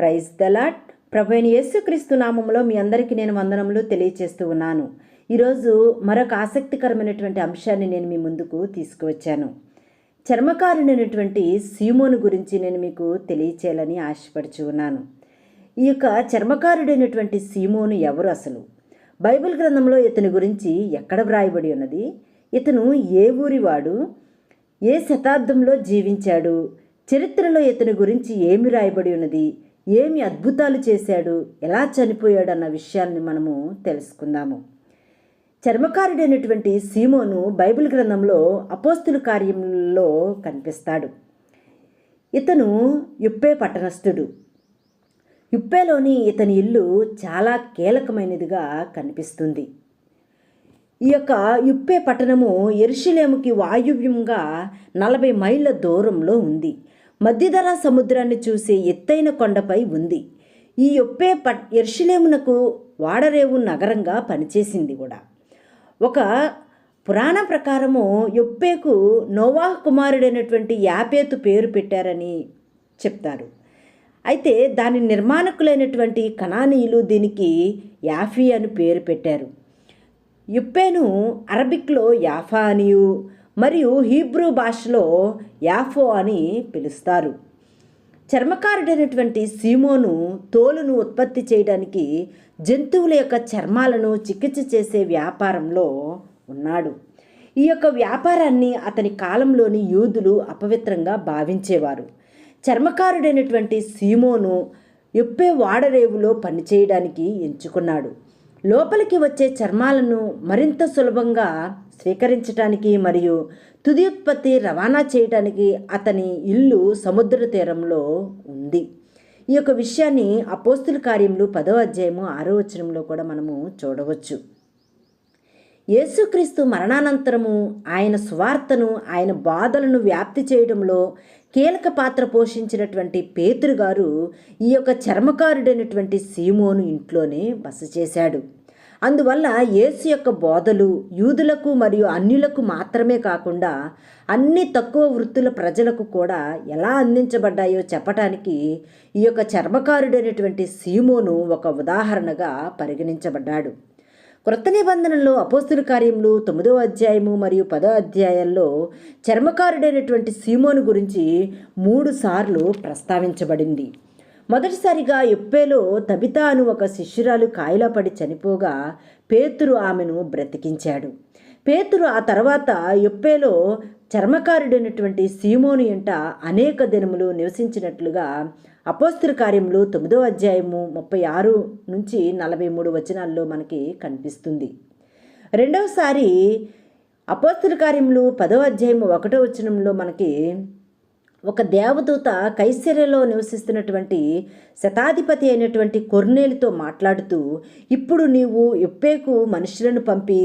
Praise the lot ప్రభు అయిన యేసుక్రీస్తు నామంలో మీ అందరికీ నేను వందనములు తెలియచేస్తూ ఉన్నాను. ఈరోజు మరొక ఆసక్తికరమైనటువంటి అంశాన్ని నేను మీ ముందుకు తీసుకువచ్చాను. చర్మకారుడైనటువంటి సీమోను గురించి నేను మీకు తెలియచేయాలని ఆశపడుచు ఉన్నాను. ఈ యొక్క చర్మకారుడైనటువంటి సీమోను ఎవరు అసలు? బైబిల్ గ్రంథంలో ఇతని గురించి ఎక్కడ వ్రాయబడి ఉన్నది? ఇతను ఏ ఊరివాడు? ఏ శతాబ్దంలో జీవించాడు? చరిత్రలో ఇతని గురించి ఏమి రాయబడి ఉన్నది? ఏమి అద్భుతాలు చేశాడు ఎలా చనిపోయాడు అన్న విషయాన్ని మనము తెలుసుకుందాము. చర్మకారుడైనటువంటి సీమోను బైబిల్ గ్రంథంలో అపోస్తుల కార్యంలో కనిపిస్తాడు. ఇతను యుప్పే పట్టణస్థుడు. యుప్పేలోని ఇతని ఇల్లు చాలా కీలకమైనదిగా కనిపిస్తుంది. ఈ యొక్క యుప్పే పట్టణము ఎరుషులేముకి వాయువ్యంగా నలభై మైళ్ళ దూరంలో ఉంది. మధ్యధరా సముద్రాన్ని చూసే ఎత్తైన కొండపై ఉంది. ఈ యొప్పే పట్ ఎర్షిలేమునకు వాడరేవు నగరంగా పనిచేసింది కూడా. ఒక పురాణ ప్రకారము యొప్పేకు నోవాహ్ కుమారుడైనటువంటి యాపేతు పేరు పెట్టారని చెప్తారు. అయితే దాని నిర్మాణకులైనటువంటి కణానీయులు దీనికి యాఫీ అని పేరు పెట్టారు. యుప్పేను అరబిక్లో యాఫా అనియు మరియు హీబ్రూ భాషలో యాఫో అని పిలుస్తారు. చర్మకారుడైనటువంటి సీమోను తోలును ఉత్పత్తి చేయడానికి జంతువుల యొక్క చర్మాలను చికిత్స చేసే వ్యాపారంలో ఉన్నాడు. ఈ యొక్క వ్యాపారాన్ని అతని కాలంలోని యూదులు అపవిత్రంగా భావించేవారు. చర్మకారుడైనటువంటి సీమోను ఎప్పే వాడరేవులో పనిచేయడానికి ఎంచుకున్నాడు. లోపలికి వచ్చే చర్మాలను మరింత సులభంగా స్వీకరించడానికి మరియు తుది ఉత్పత్తి రవాణా చేయడానికి అతని ఇల్లు సముద్ర తీరంలో ఉంది. ఈ యొక్క విషయాన్ని అపోస్తుల కార్యములు పదో అధ్యాయము ఆరో వచనంలో కూడా మనము చూడవచ్చు. యేసుక్రీస్తు మరణానంతరము ఆయన సువార్తను ఆయన బాధలను వ్యాప్తి చేయడంలో కీలక పాత్ర పోషించినటువంటి పేతురు గారు ఈ యొక్క చర్మకారుడైనటువంటి సీమోను ఇంట్లోనే బస చేశాడు. అందువల్ల యేసు యొక్క బోధలు యూదులకు మరియు అన్యులకు మాత్రమే కాకుండా అన్ని తక్కువ వృత్తుల ప్రజలకు కూడా ఎలా అందించబడ్డాయో చెప్పటానికి ఈ యొక్క చర్మకారుడైనటువంటి సీమోను ఒక ఉదాహరణగా పరిగణించబడ్డాడు. క్రొత్త నిబంధనలో అపోస్తుల కార్యములు తొమ్మిదో అధ్యాయము మరియు పదో అధ్యాయాల్లో చర్మకారుడైనటువంటి సీమోను గురించి మూడు సార్లు ప్రస్తావించబడింది. మొదటిసారిగా ఎప్పేలో తబితాను ఒక శిష్యురాలు కాయలా పడి చనిపోగా పేతురు ఆమెను బ్రతికించాడు. పేతురు ఆ తర్వాత ఎప్పేలో చర్మకారుడైనటువంటి సీమోను ఎంట అనేక దినములు నివసించినట్లుగా అపోస్తుల కార్యములు తొమ్మిదో అధ్యాయము ముప్పై ఆరు నుంచి నలభై మూడు వచనాల్లో మనకి కనిపిస్తుంది. రెండవసారి అపోస్తుల కార్యములు పదో అధ్యాయము ఒకటో వచనంలో మనకి ఒక దేవదూత కైసర్యలో నివసిస్తున్నటువంటి శతాధిపతి అయినటువంటి కొర్నేలితో మాట్లాడుతూ ఇప్పుడు నీవు ఎప్పేకు మనుషులను పంపి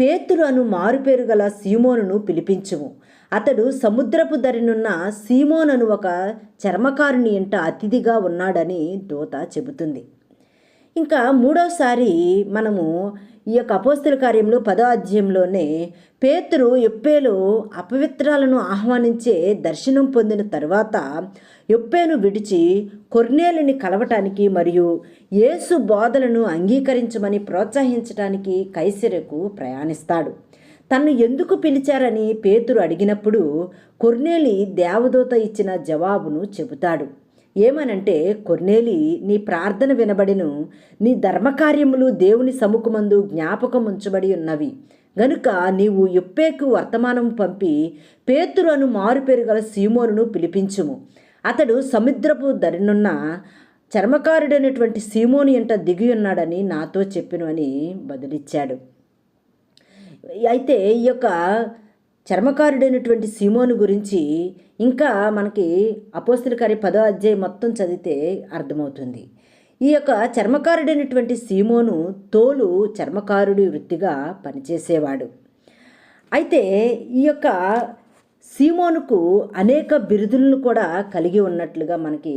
పేతురు అను మారుపేరు గల సీమోనును పిలిపించుము. అతడు సముద్రపు దరినున్న అను ఒక చర్మకారుని ఇంట అతిథిగా ఉన్నాడని దూత చెబుతుంది. ఇంకా మూడవసారి మనము ఈ యొక్క అపోస్తుల కార్యంలో పదో అధ్యాయంలోనే పేతురు ఎప్పేలు అపవిత్రాలను ఆహ్వానించే దర్శనం పొందిన తర్వాత ఎప్పేను విడిచి కొర్నేలిని కలవటానికి మరియు యేసు బోధలను అంగీకరించమని ప్రోత్సహించడానికి కైసరకు ప్రయాణిస్తాడు. తన్ను ఎందుకు పిలిచారని పేతురు అడిగినప్పుడు కొర్నేలి దేవదూత ఇచ్చిన జవాబును చెబుతాడు. ఏమనంటే కొన్నేలి నీ ప్రార్థన వినబడిను. నీ ధర్మకార్యములు దేవుని సముఖమందు జ్ఞాపకం ఉంచబడి ఉన్నవి. గనుక నీవు ఎప్పేకు వర్తమానం పంపి పేతురను మారుపేరు గల సీమోనును పిలిపించుము. అతడు సముద్రపు దరినున్న చర్మకారుడైనటువంటి సీమోని ఎంట దిగి ఉన్నాడని నాతో చెప్పిను అని బదులిచ్చాడు. అయితే ఈ యొక్క చర్మకారుడైనటువంటి సీమోను గురించి ఇంకా మనకి అపోస్తుల కార్య పదో అధ్యాయం మొత్తం చదివితే అర్థమవుతుంది. ఈ యొక్క చర్మకారుడైనటువంటి సీమోను తోలు చర్మకారుడి వృత్తిగా పనిచేసేవాడు. అయితే ఈ యొక్క సీమోనుకు అనేక బిరుదులను కూడా కలిగి ఉన్నట్లుగా మనకి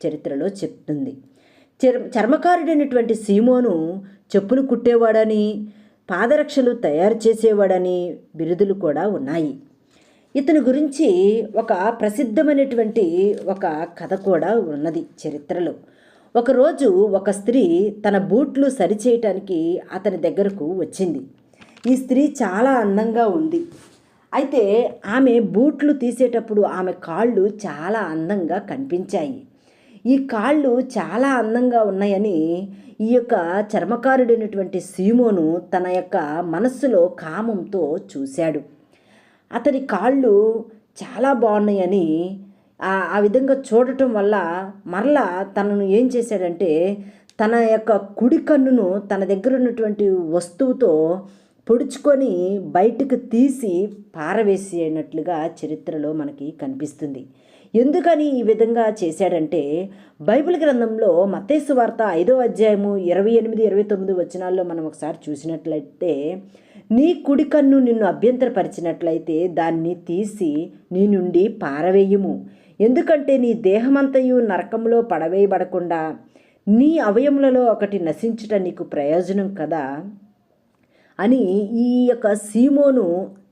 చరిత్రలో చెప్తుంది. చర్ చర్మకారుడైనటువంటి సీమోను చెప్పులు కుట్టేవాడని పాదరక్షలు తయారు చేసేవాడని బిరుదులు కూడా ఉన్నాయి. ఇతని గురించి ఒక ప్రసిద్ధమైనటువంటి ఒక కథ కూడా ఉన్నది చరిత్రలో. ఒకరోజు ఒక స్త్రీ తన బూట్లు సరిచేయటానికి అతని దగ్గరకు వచ్చింది. ఈ స్త్రీ చాలా అందంగా ఉంది. అయితే ఆమె బూట్లు తీసేటప్పుడు ఆమె కాళ్ళు చాలా అందంగా కనిపించాయి. ఈ కాళ్ళు చాలా అందంగా ఉన్నాయని ఈ యొక్క చర్మకారుడైనటువంటి సీమోను తన యొక్క మనస్సులో కామంతో చూశాడు. అతని కాళ్ళు చాలా బాగున్నాయని ఆ విధంగా చూడటం వల్ల మరలా తనను ఏం చేశాడంటే తన యొక్క కుడి కన్నును తన దగ్గర ఉన్నటువంటి వస్తువుతో పొడుచుకొని బయటకు తీసి పారవేసేనట్లుగా చరిత్రలో మనకి కనిపిస్తుంది. ఎందుకని ఈ విధంగా చేశాడంటే బైబిల్ గ్రంథంలో మతేసు వార్త ఐదో అధ్యాయము ఇరవై ఎనిమిది ఇరవై తొమ్మిది వచనాల్లో మనం ఒకసారి చూసినట్లయితే నీ కుడి కన్ను నిన్ను అభ్యంతరపరిచినట్లయితే దాన్ని తీసి నీ నుండి పారవేయుము. ఎందుకంటే నీ దేహమంతయు నరకంలో పడవేయబడకుండా నీ అవయములలో ఒకటి నశించుట నీకు ప్రయోజనం కదా? అని ఈ యొక్క సీమోను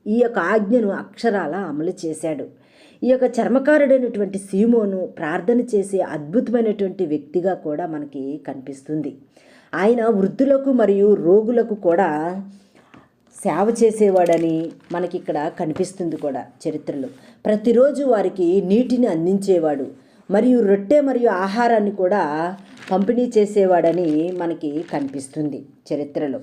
ఈ యొక్క ఆజ్ఞను అక్షరాల అమలు చేశాడు. ఈ యొక్క చర్మకారుడైనటువంటి సీమోను ప్రార్థన చేసే అద్భుతమైనటువంటి వ్యక్తిగా కూడా మనకి కనిపిస్తుంది. ఆయన వృద్ధులకు మరియు రోగులకు కూడా సేవ చేసేవాడని మనకి ఇక్కడ కనిపిస్తుంది కూడా చరిత్రలో. ప్రతిరోజు వారికి నీటిని అందించేవాడు మరియు రొట్టె మరియు ఆహారాన్ని కూడా పంపిణీ చేసేవాడని మనకి కనిపిస్తుంది చరిత్రలో.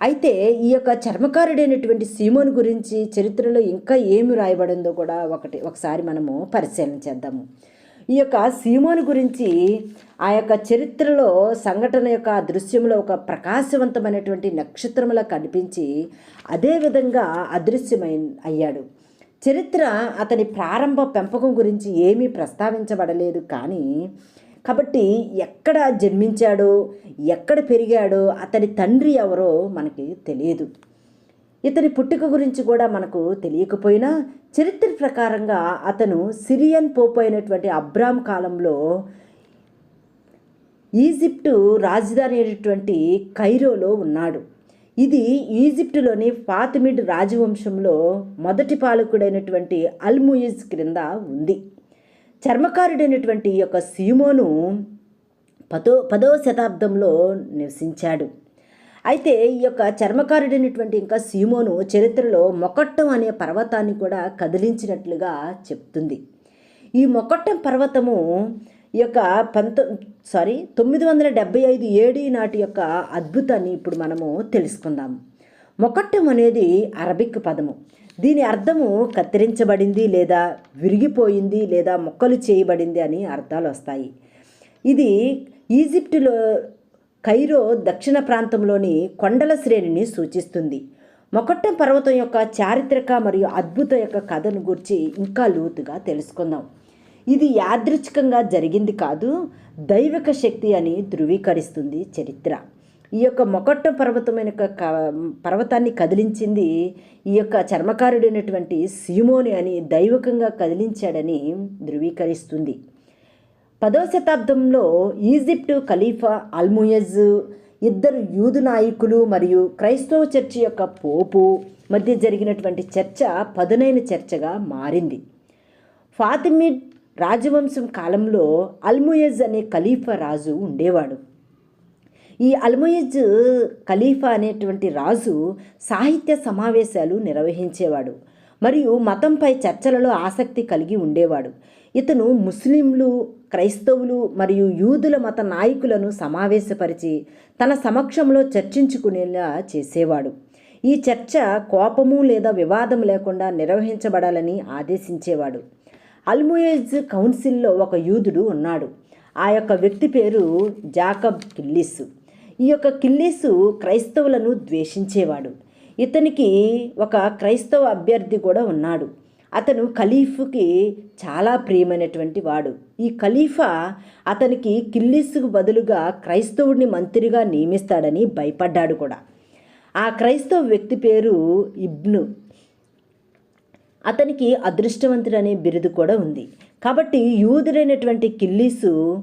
అయితే ఈ యొక్క చర్మకారుడైనటువంటి సీమోను గురించి చరిత్రలో ఇంకా ఏమి రాయబడిందో కూడా ఒకటి ఒకసారి మనము పరిశీలన చేద్దాము. ఈ యొక్క సీమోను గురించి ఆ యొక్క చరిత్రలో సంఘటన యొక్క దృశ్యంలో ఒక ప్రకాశవంతమైనటువంటి నక్షత్రములా కనిపించి అదేవిధంగా అదృశ్యమై అయ్యాడు. చరిత్ర అతని ప్రారంభ పెంపకం గురించి ఏమీ ప్రస్తావించబడలేదు కానీ కాబట్టి ఎక్కడ జన్మించాడో ఎక్కడ పెరిగాడో అతని తండ్రి ఎవరో మనకి తెలియదు. ఇతని పుట్టుక గురించి కూడా మనకు తెలియకపోయినా చరిత్ర ప్రకారంగా అతను సిరియన్ పోప్ అయినటువంటి అబ్రామ్ కాలంలో ఈజిప్టు రాజధాని అయినటువంటి కైరోలో ఉన్నాడు. ఇది ఈజిప్టులోని ఫాతిమిడ్ రాజవంశంలో మొదటి పాలకుడైనటువంటి అల్ముయిజ్ క్రింద ఉంది. చర్మకారుడైనటువంటి యొక్క సీమోను పదో పదవ శతాబ్దంలో నివసించాడు. అయితే ఈ యొక్క చర్మకారుడైనటువంటి ఇంకా సీమోను చరిత్రలో మొకట్టం అనే పర్వతాన్ని కూడా కదిలించినట్లుగా చెప్తుంది. ఈ మొకట్టం పర్వతము ఈ యొక్క పంత సారీ తొమ్మిది వందల డెబ్బై ఐదు ఏడి నాటి యొక్క అద్భుతాన్ని ఇప్పుడు మనము తెలుసుకుందాం మొకట్టం అనేది అరబిక్ పదము. దీని అర్థము కత్తిరించబడింది లేదా విరిగిపోయింది లేదా మొక్కలు చేయబడింది అని అర్థాలు వస్తాయి. ఇది ఈజిప్టులో కైరో దక్షిణ ప్రాంతంలోని కొండల శ్రేణిని సూచిస్తుంది. మొకట్టం పర్వతం యొక్క చారిత్రక మరియు అద్భుత యొక్క కథను గురించి ఇంకా లోతుగా తెలుసుకుందాం. ఇది యాదృచ్ఛికంగా జరిగింది కాదు దైవిక శక్తి అని ధృవీకరిస్తుంది చరిత్ర. ఈ యొక్క మొకట్ట పర్వతమైన క- పర్వతాన్ని కదిలించింది ఈ యొక్క చర్మకారుడైనటువంటి సీమోని అని దైవకంగా కదిలించాడని ధృవీకరిస్తుంది. పదో శతాబ్దంలో ఈజిప్టు ఖలీఫా అల్ముయజ్ ఇద్దరు యూదు నాయకులు మరియు క్రైస్తవ చర్చి యొక్క పోపు మధ్య జరిగినటువంటి చర్చ పదునైన చర్చగా మారింది. ఫాతిమిడ్ రాజవంశం కాలంలో అల్ముయజ్ అనే ఖలీఫా రాజు ఉండేవాడు. ఈ అల్ముయిజ్ ఖలీఫా అనేటువంటి రాజు సాహిత్య సమావేశాలు నిర్వహించేవాడు. మరియు మతంపై చర్చలలో ఆసక్తి కలిగి ఉండేవాడు. ఇతను ముస్లింలు క్రైస్తవులు మరియు యూదుల మత నాయకులను సమావేశపరిచి తన సమక్షంలో చర్చించుకునేలా చేసేవాడు. ఈ చర్చ కోపము లేదా వివాదం లేకుండా నిర్వహించబడాలని ఆదేశించేవాడు. అల్ముయేజ్ కౌన్సిల్లో ఒక యూదుడు ఉన్నాడు. ఆ యొక్క వ్యక్తి పేరు జాకబ్ కిల్లిస్ ఈ యొక్క కిల్లీసు క్రైస్తవులను ద్వేషించేవాడు. ఇతనికి ఒక క్రైస్తవ అభ్యర్థి కూడా ఉన్నాడు. అతను ఖలీఫ్కి చాలా ప్రియమైనటువంటి వాడు. ఈ ఖలీఫా అతనికి కిల్లీసుకు బదులుగా క్రైస్తవుడిని మంత్రిగా నియమిస్తాడని భయపడ్డాడు కూడా. ఆ క్రైస్తవ వ్యక్తి పేరు ఇబ్ను. అతనికి అదృష్టవంతుడు అనే బిరుదు కూడా ఉంది. కాబట్టి యూదుడైనటువంటి కిల్లీసు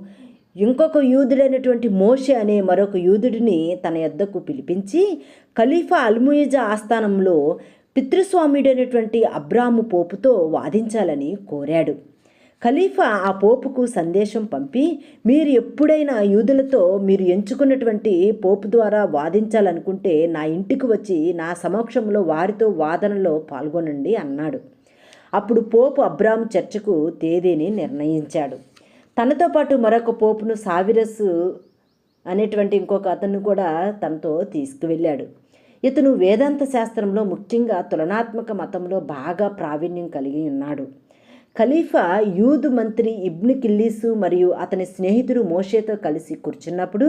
ఇంకొక యూదుడైనటువంటి మోషే అనే మరొక యూదుడిని తన యొద్దకు పిలిపించి ఖలీఫా అల్ముయిజా ఆస్థానంలో పితృస్వామ్యుడైనటువంటి అబ్రాము పోపుతో వాదించాలని కోరాడు. ఖలీఫా ఆ పోపుకు సందేశం పంపి మీరు ఎప్పుడైనా యూదులతో మీరు ఎంచుకున్నటువంటి పోపు ద్వారా వాదించాలనుకుంటే నా ఇంటికి వచ్చి నా సమక్షంలో వారితో వాదనలో పాల్గొనండి అన్నాడు. అప్పుడు పోపు అబ్రామ్ చర్చకు తేదీని నిర్ణయించాడు. తనతో పాటు మరొక పోపును సావిరస్ అనేటువంటి ఇంకొక అతను కూడా తనతో తీసుకువెళ్ళాడు. ఇతను వేదాంత శాస్త్రంలో ముఖ్యంగా తులనాత్మక మతంలో బాగా ప్రావీణ్యం కలిగి ఉన్నాడు. ఖలీఫా యూదు మంత్రి ఇబ్ని కిల్లీసు మరియు అతని స్నేహితుడు మోషేతో కలిసి కూర్చున్నప్పుడు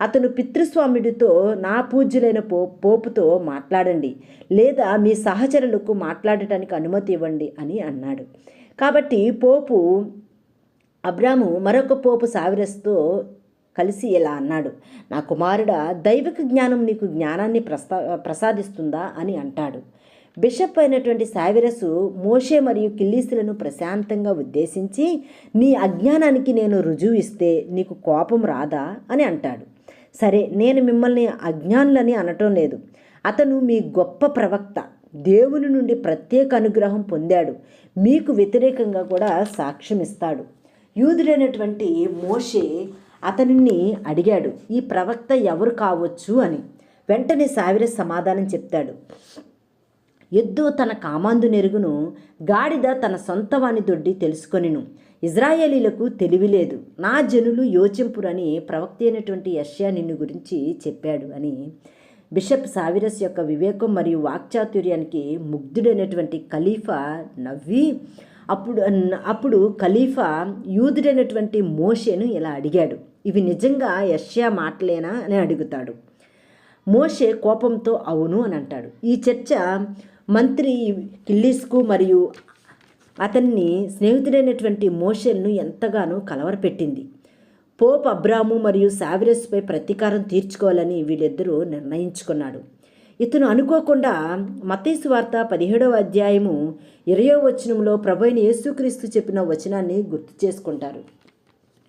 అతను పితృస్వాముడితో నా పూజ్యులైన పో పోపుతో మాట్లాడండి లేదా మీ సహచరులకు మాట్లాడటానికి అనుమతి ఇవ్వండి అని అన్నాడు. కాబట్టి పోపు అబ్రాము మరొక పోపు సావిరస్తో కలిసి ఇలా అన్నాడు నా కుమారుడా దైవిక జ్ఞానం నీకు జ్ఞానాన్ని ప్రస్తా ప్రసాదిస్తుందా? అని అంటాడు. బిషప్ అయినటువంటి సావిరసు మోషే మరియు కిల్లీసులను ప్రశాంతంగా ఉద్దేశించి నీ అజ్ఞానానికి నేను రుజువు ఇస్తే నీకు కోపం రాదా? అని అంటాడు. సరే నేను మిమ్మల్ని అజ్ఞానులని అనటం లేదు. అతను మీ గొప్ప ప్రవక్త. దేవుని నుండి ప్రత్యేక అనుగ్రహం పొందాడు. మీకు వ్యతిరేకంగా కూడా సాక్ష్యం ఇస్తాడు. యూదుడైనటువంటి మోషే అతనిని అడిగాడు ఈ ప్రవక్త ఎవరు కావచ్చు? అని. వెంటనే సావిర సమాధానం చెప్తాడు ఎద్దు తన కామాందు నెరుగును గాడిద తన సొంత వాని దొడ్డి తెలుసుకొనిను. ఇజ్రాయేలీలకు తెలివి లేదు. నా జనులు యోచింపురని ప్రవక్త అయినటువంటి యష్యా నిన్ను గురించి చెప్పాడు అని. బిషప్ సావిరస్ యొక్క వివేకం మరియు వాక్చాతుర్యానికి ముగ్ధుడైనటువంటి ఖలీఫా నవ్వి అప్పుడు అప్పుడు ఖలీఫా యూదుడైనటువంటి మోషేను ఇలా అడిగాడు. ఇవి నిజంగా యష్యా మాటలేనా? అని అడుగుతాడు. మోషే కోపంతో అవును అని అంటాడు. ఈ చర్చ మంత్రి కిల్లీస్కు మరియు అతన్ని స్నేహితుడైనటువంటి మోషేల్ను ఎంతగానో కలవరపెట్టింది. పోప్ అబ్రాము మరియు సావిరస్పై ప్రతీకారం తీర్చుకోవాలని వీళ్ళిద్దరూ నిర్ణయించుకున్నాడు. ఇతను అనుకోకుండా మతేసు వార్త పదిహేడవ అధ్యాయము ఇరయో వచనంలో ప్రభు అయిన యేసుక్రీస్తు చెప్పిన వచనాన్ని గుర్తు చేసుకుంటారు.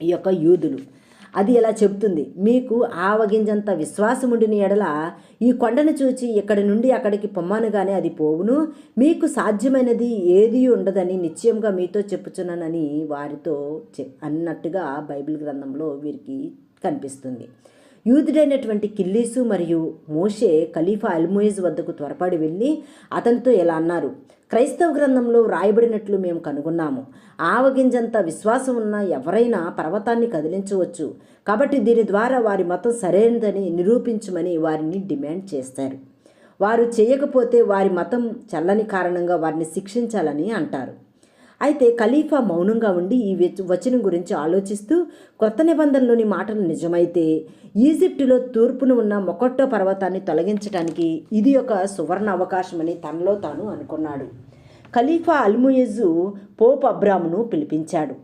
ఈ యొక్క యూదులు. అది ఇలా చెబుతుంది? మీకు ఆవగింజంత విశ్వాసముండిన ఎడల ఈ కొండను చూచి ఇక్కడి నుండి అక్కడికి పొమ్మానుగానే అది పోవును. మీకు సాధ్యమైనది ఏది ఉండదని నిశ్చయంగా మీతో చెప్పుచున్నానని వారితో చె అన్నట్టుగా బైబిల్ గ్రంథంలో వీరికి కనిపిస్తుంది. యూదుడైనటువంటి కిల్లీసు మరియు మోషే ఖలీఫా అల్మోయిజ్ వద్దకు త్వరపడి వెళ్ళి అతనితో ఇలా అన్నారు క్రైస్తవ గ్రంథంలో వ్రాయబడినట్లు మేము కనుగొన్నాము. ఆవగింజంత విశ్వాసం ఉన్న ఎవరైనా పర్వతాన్ని కదిలించవచ్చు. కాబట్టి దీని ద్వారా వారి మతం సరైనదని నిరూపించమని వారిని డిమాండ్ చేస్తారు. వారు చేయకపోతే వారి మతం చల్లని కారణంగా వారిని శిక్షించాలని అంటారు. అయితే ఖలీఫా మౌనంగా ఉండి ఈ వచనం గురించి ఆలోచిస్తూ కొత్త నిబంధనలోని మాటలు నిజమైతే ఈజిప్టులో తూర్పున ఉన్న మొకొట్టో పర్వతాన్ని తొలగించడానికి ఇది ఒక సువర్ణ అవకాశమని తనలో తాను అనుకున్నాడు. ఖలీఫా అల్ముయజు పోప్ అబ్రామును పిలిపించాడు.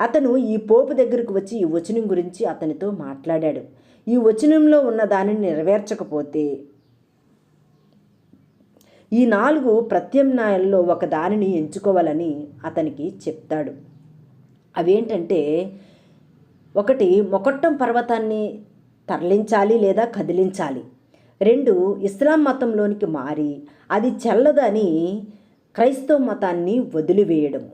అతను ఈ పోపు దగ్గరకు వచ్చి ఈ వచనం గురించి అతనితో మాట్లాడాడు. ఈ వచనంలో ఉన్న దానిని నెరవేర్చకపోతే ఈ నాలుగు ప్రత్యామ్నాయాల్లో ఒక దానిని ఎంచుకోవాలని అతనికి చెప్తాడు. అవేంటంటే ఒకటి మొకట్టం పర్వతాన్ని తరలించాలి లేదా కదిలించాలి. రెండు ఇస్లాం మతంలోనికి మారి అది చెల్లదని క్రైస్తవ మతాన్ని వదిలివేయడం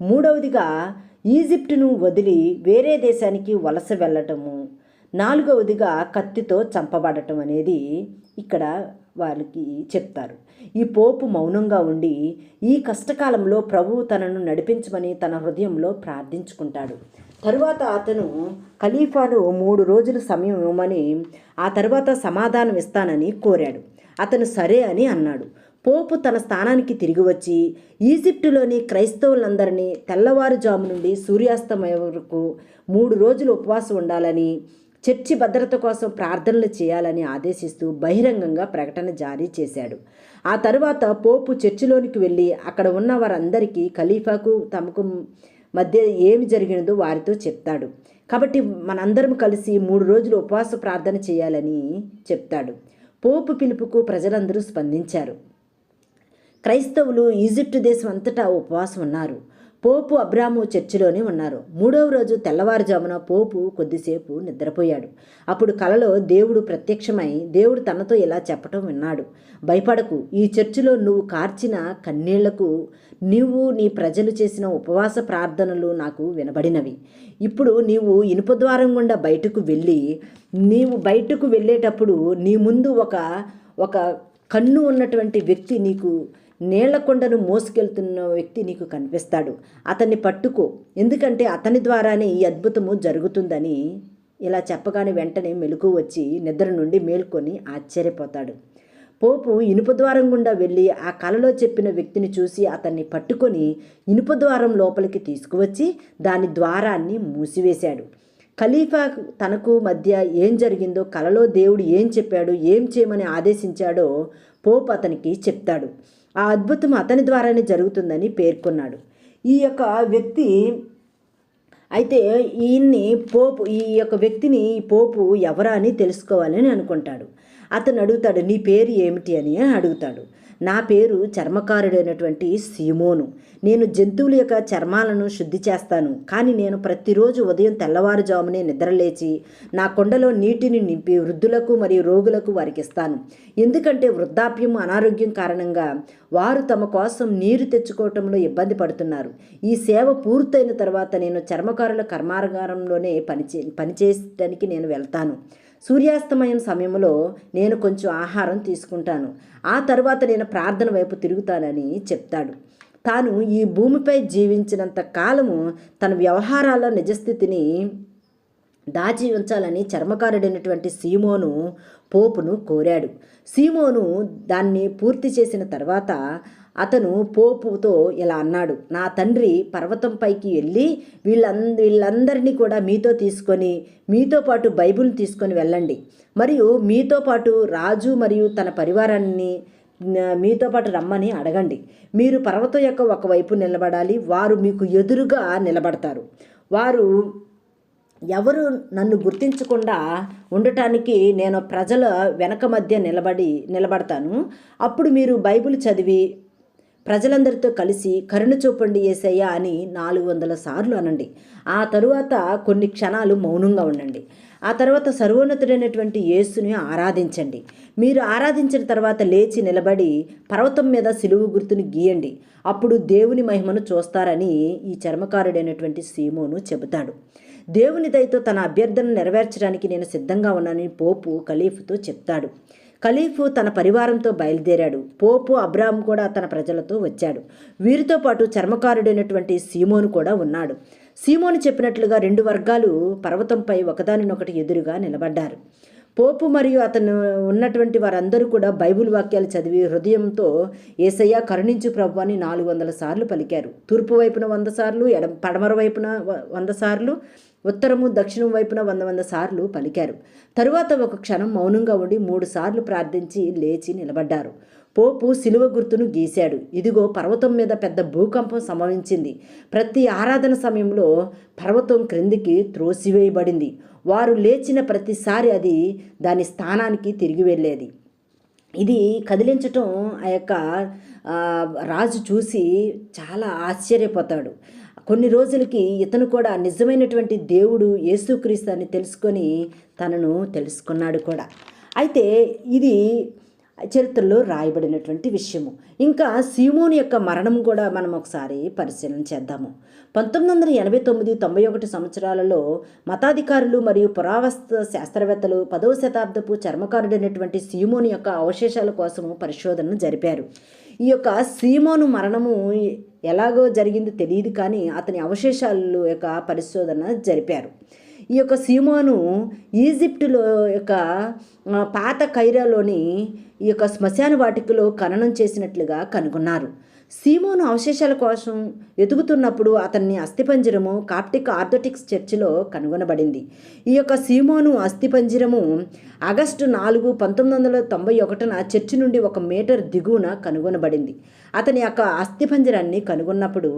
మూడవదిగా ఈజిప్టును వదిలి వేరే దేశానికి వలస వెళ్ళటము. నాలుగవదిగా కత్తితో చంపబడటం అనేది ఇక్కడ వాళ్ళకి చెప్తారు. ఈ పోపు మౌనంగా ఉండి ఈ కష్టకాలంలో ప్రభువు తనను నడిపించమని తన హృదయంలో ప్రార్థించుకుంటాడు. తరువాత అతను ఖలీఫాను మూడు రోజులు సమయం ఇవ్వమని ఆ తర్వాత సమాధానం ఇస్తానని కోరాడు. అతను సరే అని అన్నాడు. పోపు తన స్థానానికి తిరిగి వచ్చి ఈజిప్టులోని క్రైస్తవులందరినీ తెల్లవారుజాము నుండి సూర్యాస్తమయం వరకు మూడు రోజులు ఉపవాసం ఉండాలని చర్చి భద్రత కోసం ప్రార్థనలు చేయాలని ఆదేశిస్తూ బహిరంగంగా ప్రకటన జారీ చేశాడు. ఆ తరువాత పోపు చర్చిలోనికి వెళ్ళి అక్కడ ఉన్న వారందరికీ ఖలీఫాకు తమకు మధ్య ఏమి జరిగినదో వారితో చెప్తాడు. కాబట్టి మనందరం కలిసి మూడు రోజులు ఉపవాస ప్రార్థన చేయాలని చెప్తాడు. పోపు పిలుపుకు ప్రజలందరూ స్పందించారు. క్రైస్తవులు ఈజిప్టు దేశం అంతటా ఉపవాసం ఉన్నారు పోపు అబ్రాము చర్చిలోనే ఉన్నారు. మూడవ రోజు తెల్లవారుజామున పోపు కొద్దిసేపు నిద్రపోయాడు. అప్పుడు కలలో దేవుడు ప్రత్యక్షమై దేవుడు తనతో ఇలా చెప్పటం విన్నాడు. భయపడకు ఈ చర్చిలో నువ్వు కార్చిన కన్నీళ్ళకు నీవు నీ ప్రజలు చేసిన ఉపవాస ప్రార్థనలు నాకు వినబడినవి. ఇప్పుడు నీవు ఇనుప ద్వారం గుండా బయటకు వెళ్ళి నీవు బయటకు వెళ్ళేటప్పుడు నీ ముందు ఒక ఒక కన్ను ఉన్నటువంటి వ్యక్తి నీకు నీళ్ళకొండను మోసుకెళ్తున్న వ్యక్తి నీకు కనిపిస్తాడు. అతన్ని పట్టుకో. ఎందుకంటే అతని ద్వారానే ఈ అద్భుతము జరుగుతుందని ఇలా చెప్పగానే వెంటనే మెలకు వచ్చి నిద్ర నుండి మేల్కొని ఆశ్చర్యపోతాడు. పోపు ఇనుప ద్వారం గుండా వెళ్ళి ఆ కలలో చెప్పిన వ్యక్తిని చూసి అతన్ని పట్టుకొని ఇనుప ద్వారం లోపలికి తీసుకువచ్చి దాని ద్వారాన్ని మూసివేశాడు. ఖలీఫా తనకు మధ్య ఏం జరిగిందో కలలో దేవుడు ఏం చెప్పాడు ఏం చేయమని ఆదేశించాడో పోపు అతనికి చెప్తాడు. ఆ అద్భుతం అతని ద్వారానే జరుగుతుందని పేర్కొన్నాడు. ఈ యొక్క వ్యక్తి అయితే ఈయన్ని పోపు ఈ యొక్క వ్యక్తిని ఈ పోపు ఎవరా అని తెలుసుకోవాలని అనుకుంటాడు. అతను అడుగుతాడు నీ పేరు ఏమిటి? అని అడుగుతాడు. నా పేరు చర్మకారుడైనటువంటి సీమోను. నేను జంతువుల యొక్క చర్మాలను శుద్ధి చేస్తాను. కానీ నేను ప్రతిరోజు ఉదయం తెల్లవారుజామునే నిద్రలేచి నా కొండలో నీటిని నింపి వృద్ధులకు మరియు రోగులకు వారికి ఇస్తాను. ఎందుకంటే వృద్ధాప్యం అనారోగ్యం కారణంగా వారు తమ కోసం నీరు తెచ్చుకోవటంలో ఇబ్బంది పడుతున్నారు. ఈ సేవ పూర్తయిన తర్వాత నేను చర్మకారుల కర్మాగారంలోనే పనిచే పనిచేయడానికి నేను వెళ్తాను. సూర్యాస్తమయం సమయంలో నేను కొంచెం ఆహారం తీసుకుంటాను. ఆ తర్వాత నేను ప్రార్థన వైపు తిరుగుతానని చెప్తాడు. తాను ఈ భూమిపై జీవించినంత కాలము తన వ్యవహారాల నిజస్థితిని దాచి ఉంచాలని చర్మకారుడైనటువంటి సీమోను పోపును కోరాడు. సీమోను దాన్ని పూర్తి చేసిన తర్వాత అతను పోపుతో ఇలా అన్నాడు నా తండ్రి పర్వతం పైకి వెళ్ళి వీళ్ళంద వీళ్ళందరినీ కూడా మీతో తీసుకొని మీతో పాటు బైబిల్ తీసుకొని వెళ్ళండి. మరియు మీతో పాటు రాజు మరియు తన పరివారాన్ని మీతో పాటు రమ్మని అడగండి. మీరు పర్వతం యొక్క ఒకవైపు నిలబడాలి వారు మీకు ఎదురుగా నిలబడతారు. వారు ఎవరు నన్ను గుర్తించకుండా ఉండటానికి నేను ప్రజల వెనక మధ్య నిలబడి నిలబడతాను. అప్పుడు మీరు బైబిల్ చదివి ప్రజలందరితో కలిసి కరుణ చూపండి ఏసయ్యా అని నాలుగు వందల సార్లు అనండి. ఆ తరువాత కొన్ని క్షణాలు మౌనంగా ఉండండి. ఆ తర్వాత సర్వోన్నతుడైనటువంటి యేసుని ఆరాధించండి. మీరు ఆరాధించిన తర్వాత లేచి నిలబడి పర్వతం మీద సిలువు గుర్తుని గీయండి. అప్పుడు దేవుని మహిమను చూస్తారని ఈ చర్మకారుడైనటువంటి సీమోను చెబుతాడు. దేవుని దయతో తన అభ్యర్థనను నెరవేర్చడానికి నేను సిద్ధంగా ఉన్నానని పోపు ఖలీఫ్తో చెప్తాడు. ఖలీఫు తన పరివారంతో బయలుదేరాడు. పోపు అబ్రాహం కూడా తన ప్రజలతో వచ్చాడు. వీరితో పాటు చర్మకారుడైనటువంటి సీమోను కూడా ఉన్నాడు. సీమోను చెప్పినట్లుగా రెండు వర్గాలు పర్వతంపై ఒకదానినొకటి ఎదురుగా నిలబడ్డారు. పోపు మరియు అతను ఉన్నటువంటి వారందరూ కూడా బైబిల్ వాక్యాలు చదివి హృదయంతో ఏసయ్య కరుణించు ప్రభు అని నాలుగు వందల సార్లు పలికారు. తూర్పు వైపున వంద సార్లు ఎడ పడమర వైపున వంద సార్లు ఉత్తరము దక్షిణం వైపున వంద వంద సార్లు పలికారు. తరువాత ఒక క్షణం మౌనంగా ఉండి మూడు సార్లు ప్రార్థించి లేచి నిలబడ్డారు. పోపు సిలువ గుర్తును గీశాడు. ఇదిగో పర్వతం మీద పెద్ద భూకంపం సంభవించింది. ప్రతి ఆరాధన సమయంలో పర్వతం క్రిందికి త్రోసివేయబడింది. వారు లేచిన ప్రతిసారి అది దాని స్థానానికి తిరిగి వెళ్ళేది. ఇది కదిలించటం ఆ యొక్క రాజు చూసి చాలా ఆశ్చర్యపోతాడు. కొన్ని రోజులకి ఇతను కూడా నిజమైనటువంటి దేవుడు యేసుక్రీస్తు అని తెలుసుకొని తనను తెలుసుకున్నాడు కూడా. అయితే ఇది చరిత్రలో రాయబడినటువంటి విషయము. ఇంకా సీమోని యొక్క మరణం కూడా మనం ఒకసారి పరిశీలన చేద్దాము. పంతొమ్మిది వందల ఎనభై తొమ్మిది తొంభై ఒకటి సంవత్సరాలలో మతాధికారులు మరియు పురావస్తు శాస్త్రవేత్తలు పదవ శతాబ్దపు చర్మకారుడైనటువంటి సీమోని యొక్క అవశేషాల కోసము పరిశోధనను జరిపారు. ఈ యొక్క సీమోను మరణము ఎలాగో జరిగిందో తెలియదు కానీ అతని అవశేషాలు యొక్క పరిశోధన జరిపారు. ఈ యొక్క సీమోను ఈజిప్టులో యొక్క పాత కైరాలోని ఈ యొక్క శ్మశాన వాటికలో ఖననం చేసినట్లుగా కనుగొన్నారు. సీమోను అవశేషాల కోసం ఎదుగుతున్నప్పుడు అతన్ని అస్థిపంజరము కాప్టిక్ ఆర్థోటిక్స్ చర్చిలో కనుగొనబడింది. ఈ యొక్క సీమోను అస్థిపంజరము ఆగస్టు నాలుగు పంతొమ్మిది వందల తొంభై ఒకటిన చర్చి నుండి ఒక మీటర్ దిగువన కనుగొనబడింది. అతని యొక్క అస్థిపంజరాన్ని కనుగొన్నప్పుడు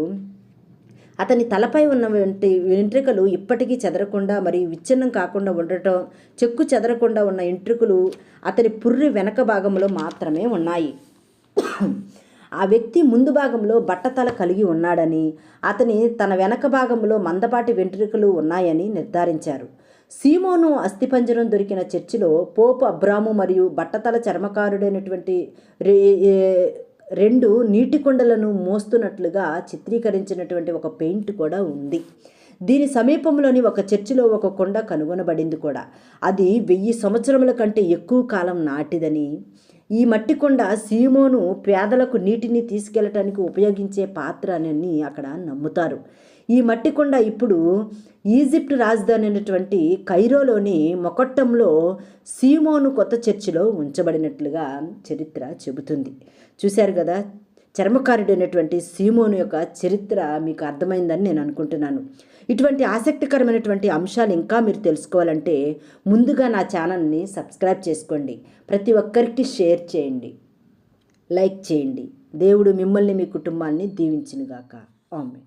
అతని తలపై ఉన్న వెంట్రుకలు ఇప్పటికీ చెదరకుండా మరియు విచ్ఛిన్నం కాకుండా ఉండటం చెక్కు చెదరకుండా ఉన్న ఎంట్రుకలు అతని పుర్రి వెనక భాగంలో మాత్రమే ఉన్నాయి. ఆ వ్యక్తి ముందు భాగంలో బట్టతల కలిగి ఉన్నాడని అతని తన వెనక భాగంలో మందపాటి వెంట్రుకలు ఉన్నాయని నిర్ధారించారు. సీమోను అస్థిపంజరం దొరికిన చర్చిలో పోపు అబ్రాము మరియు బట్టతల చర్మకారుడైనటువంటి రే రెండు నీటి కుండలను మోస్తున్నట్లుగా చిత్రీకరించినటువంటి ఒక పెయింట్ కూడా ఉంది. దీని సమీపంలోని ఒక చర్చిలో ఒక కొండ కనుగొనబడింది కూడా. అది వెయ్యి సంవత్సరముల కంటే ఎక్కువ కాలం నాటిదని ఈ మట్టి కొండ సీమోను పేదలకు నీటిని తీసుకెళ్ళటానికి ఉపయోగించే పాత్ర అని అక్కడ నమ్ముతారు. ఈ మట్టి కొండ ఇప్పుడు ఈజిప్ట్ రాజధాని అయినటువంటి కైరోలోని మొకట్టంలో సీమోను కొత్త చర్చిలో ఉంచబడినట్లుగా చరిత్ర చెబుతుంది. చూశారు కదా? చర్మకారుడైనటువంటి సీమోను యొక్క చరిత్ర మీకు అర్థమైందని నేను అనుకుంటున్నాను. ఇటువంటి ఆసక్తికరమైనటువంటి అంశాలు ఇంకా మీరు తెలుసుకోవాలంటే ముందుగా నా ఛానల్ని సబ్స్క్రైబ్ చేసుకోండి. ప్రతి ఒక్కరికి షేర్ చేయండి. లైక్ చేయండి. దేవుడు మిమ్మల్ని మీ కుటుంబాన్ని దీవించినగాక. ఆమె